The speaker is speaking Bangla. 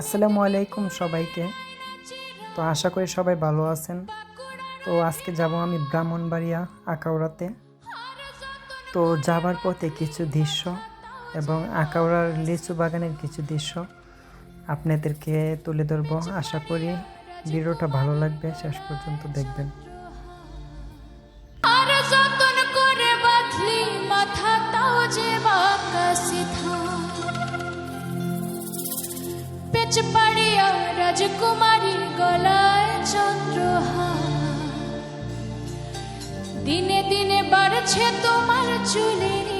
আসসালামু আলাইকুম সবাইকে। তো আশা করি সবাই ভালো আছেন। তো আজকে যাব আমি ব্রাহ্মণবাড়িয়া আকাউড়াতে তো যাবার পথে কিছু দৃশ্য এবং আকাউড়ার লিচু বাগানের কিছু দৃশ্য আপনাদেরকে তুলে ধরবো। আশা করি ভিডিওটা ভালো লাগবে। শেষ পর্যন্ত দেখবেন। পেচ পাড়িয়া রাজকুমারী গলায় চন্দ্রহার। দিনে দিনে বাড়ছে তোমার চুলের